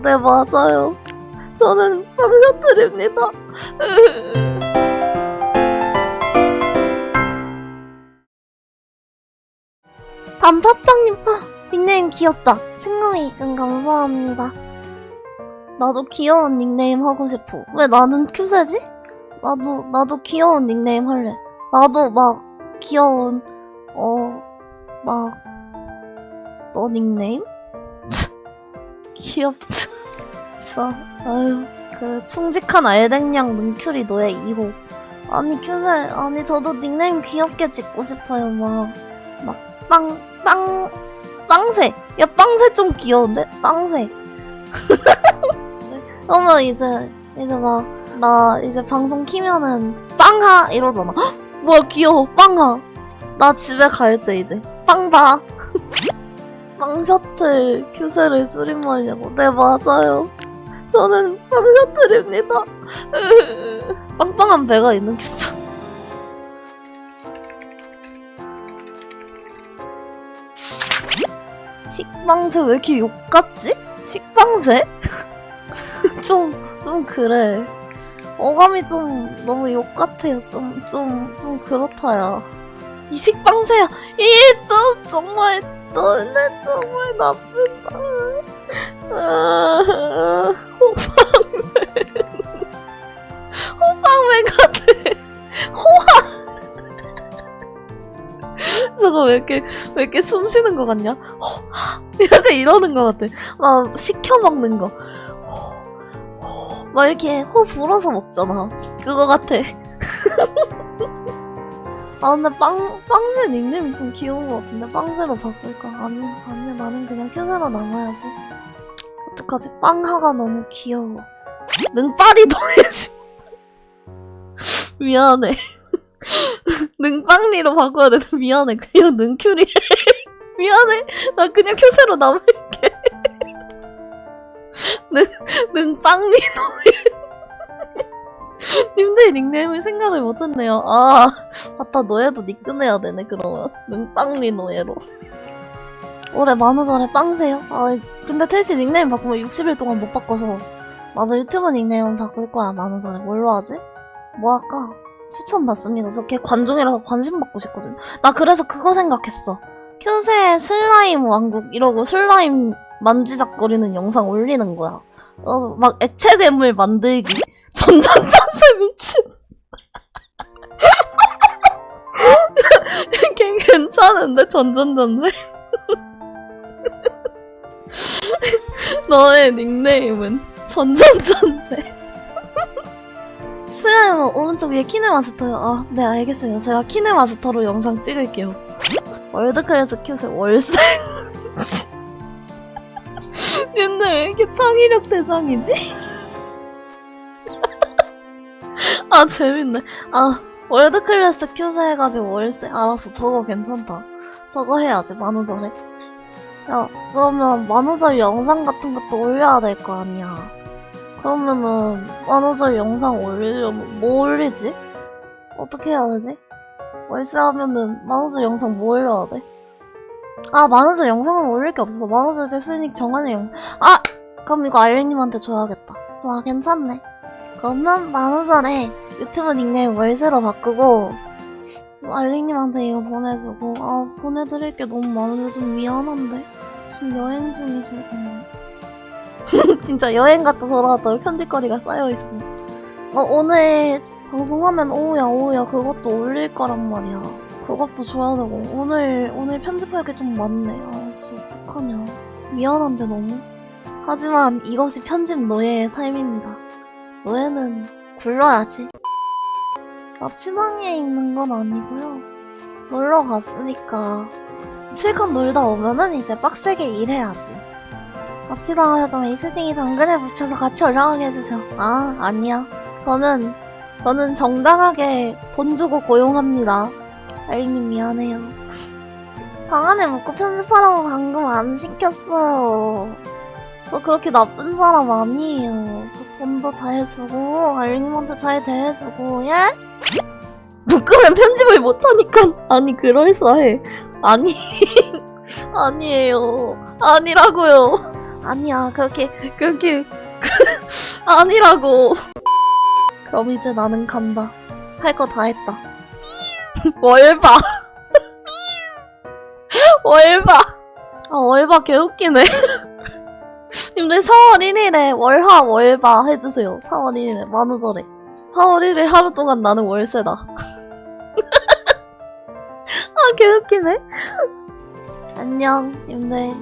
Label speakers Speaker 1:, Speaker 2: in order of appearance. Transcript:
Speaker 1: 네, 맞아요. 저는 방셔틀입니다. 단팥빵님, 아, 닉네임 귀엽다. 친구미 이끈 감사합니다. 나도 귀여운 닉네임 하고 싶어. 왜 나는 큐세지? 나도, 나도 귀여운 닉네임 할래. 나도 막, 귀여운, 어, 막, 너 닉네임? 귀엽다. 진짜, 아유, 그래, 충직한 알댕냥 능큐리 너의 2호. 아니, 큐세, 아니, 저도 닉네임 귀엽게 짓고 싶어요, 막. 막, 빵, 빵, 빵새. 야, 빵새 좀 귀여운데? 빵새. 그러면 이제, 이제 막, 나 이제 방송 키면은, 빵하! 이러잖아. 헉! 뭐야, 귀여워, 빵하. 나 집에 갈 때 이제, 빵바. 빵셔틀 큐세를 줄임말려고. 네, 맞아요. 저는 빵셔틀입니다. 빵빵한 배가 있는 큐세. 식빵새 왜 이렇게 욕 같지? 식빵새? 좀, 좀 그래. 어감이 좀 너무 욕 같아요. 좀, 좀, 좀 그렇다야. 이 식빵새야. 이, 좀, 정말, 너네 정말 나쁘다. 호빵새 같아. 호화. 저거 왜 이렇게, 왜 이렇게 숨 쉬는 거 같냐? 호, 약간 이러는 거 같아. 막 시켜 먹는 거. 호, 호, 막 이렇게 호 불어서 먹잖아. 그거 같아. 아 근데 빵 빵새 닉네임이 좀 귀여운 것 같은데 빵새로 바꿀까? 아니 아니야 나는 그냥 큐새로 남아야지. 어떡하지? 빵하가 너무 귀여워. 능빨이 더해지. 미안해. 능빵리로 바꿔야 돼. 미안해. 그냥 능큐리. 미안해. 나 그냥 큐새로 남을게. 능, 능빵리 노예. 님들 닉네임을 생각을 못했네요. 아, 맞다. 노예도 니끈해야 되네, 그러면. 능빵리 노예로. 올해 만우절에 빵세요? 아, 근데 태지 닉네임 바꾸면 60일 동안 못 바꿔서. 맞아, 유튜브 닉네임 바꿀 거야, 만우절에. 뭘로 하지? 뭐 할까? 추천 받습니다. 저 걔 관종이라서 관심 받고 싶거든. 나 그래서 그거 생각했어. 큐세 슬라임 왕국 이러고 슬라임 만지작거리는 영상 올리는 거야. 어, 막 액체 괴물 만들기. 전전전세 미친. 걔 괜찮은데 전전전세? 너의 닉네임은 전전전세. 슬라임은 오른쪽 위에 키네마스터요. 아, 네 알겠습니다. 제가 키네마스터로 영상 찍을게요. 월드클래스 큐세 월세. 님들 왜 이렇게 창의력 대장이지? 아 재밌네. 아 월드클래스 큐세 해가지고 월세. 알았어. 저거 괜찮다. 저거 해야지 만우절에. 야 그러면 만우절 영상 같은 것도 올려야 될 거 아니야. 그러면은 만우절 영상 올리려면 뭐 올리지? 어떻게 해야 되지? 월세 하면은 만우절 영상 뭐 올려야 돼? 아 만우절 영상을 올릴 게 없어. 만우절 됐으니 정한이 영. 아 그럼 이거 아이린님한테 줘야겠다. 좋아 괜찮네. 그러면 만우절에 유튜브 닉네임 월세로 바꾸고 알리님한테 이거 보내주고 아 보내드릴 게 너무 많은데 좀 미안한데 지금 여행 중이시군요 진짜 여행 갔다 돌아왔더니 편집거리가 쌓여있어. 어 오늘 방송하면 오후야 오후야. 그것도 올릴 거란 말이야. 그것도 줘야 되고. 오늘 오늘 편집할 게 좀 많네. 아 씨 어떡하냐. 미안한데 너무. 하지만 이것이 편집 노예의 삶입니다. 노예는 굴러야지. 납치당에 있는 건 아니고요. 놀러 갔으니까. 실컷 놀다 오면은 이제 빡세게 일해야지. 납치당하셨다면 이슬팅이 당근에 붙여서 같이 올라가게 해주세요. 아 아니야. 저는 저는 정당하게 돈 주고 고용합니다. 알리님 미안해요. 방 안에 묵고 편집하라고 방금 안 시켰어요. 저 그렇게 나쁜 사람 아니에요. 저 돈도 잘 주고 알리님한테 잘 대해주고 예? 묶으면 편집을 못하니까 아니 그럴싸해 아니 아니에요 아니라고요 아니야 그렇게 그렇게 아니라고. 그럼 이제 나는 간다. 할 거 다 했다. 월바. 월바. 아 월바 개웃기네. 님들 4월 1일에 월화 월바 해주세요. 4월 1일에 만우절에. 4월 1일 하루 동안 나는 월세다. 아 개웃기네. 안녕 님들